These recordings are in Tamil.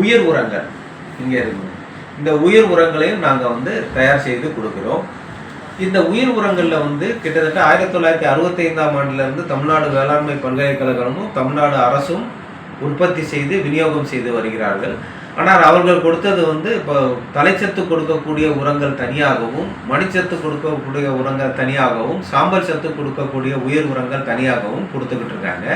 உயிர் உரங்கள். இங்கே இருக்குது இந்த உயிர் உரங்களையும் நாங்கள் வந்து தயார் செய்து கொடுக்குறோம். இந்த உயிர் உரங்களில் வந்து கிட்டத்தட்ட ஆயிரத்தி தொள்ளாயிரத்தி அறுபத்தைந்தாம் ஆண்டுலேருந்து தமிழ்நாடு வேளாண்மை பல்கலைக்கழகமும் தமிழ்நாடு அரசும் உற்பத்தி செய்து விநியோகம் செய்து வருகிறார்கள். ஆனால் அவர்கள் கொடுத்தது வந்து இப்போ தலைச்சத்து கொடுக்கக்கூடிய உரங்கள் தனியாகவும் மணிச்சத்து கொடுக்கக்கூடிய உரங்கள் தனியாகவும் சாம்பல் சத்து கொடுக்கக்கூடிய உயிர் உரங்கள் தனியாகவும் கொடுத்துக்கிட்டு இருக்காங்க.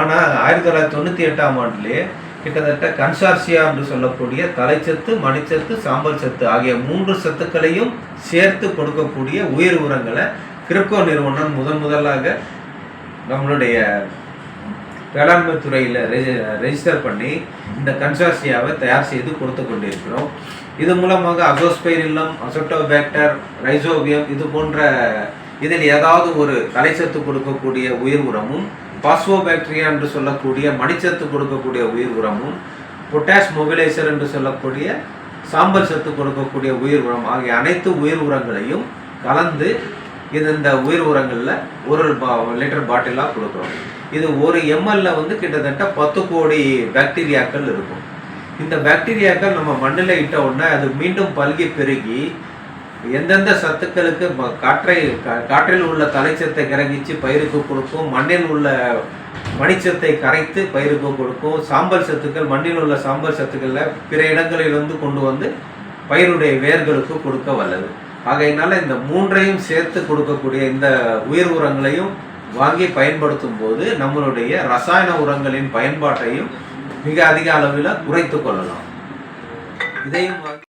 ஆனால் ஆயிரத்தி தொள்ளாயிரத்தி தொண்ணூற்றி எட்டாம் ஆண்டுலேயே கிட்டத்தட்ட கன்சார்சியா என்று சொல்லக்கூடிய தலைச்சத்து மணிச்சத்து சாம்பல் சத்து ஆகிய மூன்று சத்துக்களையும் சேர்த்து கொடுக்கக்கூடிய உயிர் உரங்களை கிரிப்கோ நிறுவனம் முதன் முதலாக நம்மளுடைய வேளாண்மை துறையில் ரெஜிஸ்டர் பண்ணி இந்த கன்சார்சியாவை தயார் செய்து கொடுத்து கொண்டிருக்கிறோம். இது மூலமாக அசோஸ்பைரில்லம் அசோட்டோபேக்டர் ரைசோபியம் இது போன்ற இதில் ஏதாவது ஒரு தலைச்சத்து கொடுக்கக்கூடிய உயிர் உரமும் பாஸ்போபாக்டீரியா என்று சொல்லக்கூடிய மணிச்சத்து கொடுக்கக்கூடிய உயிர் உரமும் பொட்டாஷ் மொபிலைசர் என்று சொல்லக்கூடிய சாம்பல் சத்து கொடுக்கக்கூடிய உயிர் உரம் ஆகிய அனைத்து உயிர் உரங்களையும் கலந்து இது இந்த உயிர் உரங்களில் ஒரு பா- லிட்டர் பாட்டிலாக கொடுக்குறோம். இது ஒரு எம்எல்ல வந்து கிட்டத்தட்ட பத்து கோடி பாக்டீரியாக்கள் இருக்கும். இந்த பாக்டீரியாக்கள் நம்ம மண்ணில் இட்ட உடனே அது மீண்டும் பல்கி பெருகி எந்தெந்த சத்துக்களுக்கு காற்றை கா- காற்றில் உள்ள தலைச்சத்தை கிரகிச்சு பயிருக்கு கொடுக்கும் மண்ணில் உள்ள மணிச்சத்தை கரைத்து பயிருக்கு கொடுக்கும் சாம்பல் சத்துக்கள் மண்ணில் உள்ள சாம்பல் சத்துக்களை பிற இடங்களிலிருந்து கொண்டு வந்து பயிருடைய வேர்களுக்கு கொடுக்க வல்லது. ஆகையினால இந்த மூன்றையும் சேர்த்து கொடுக்கக்கூடிய இந்த உயிர் உரங்களையும் வாங்கி பயன்படுத்தும் போது நம்மளுடைய ரசாயன உரங்களின் பயன்பாட்டையும் மிக அதிக அளவில் குறைத்து கொள்ளலாம். இதையும்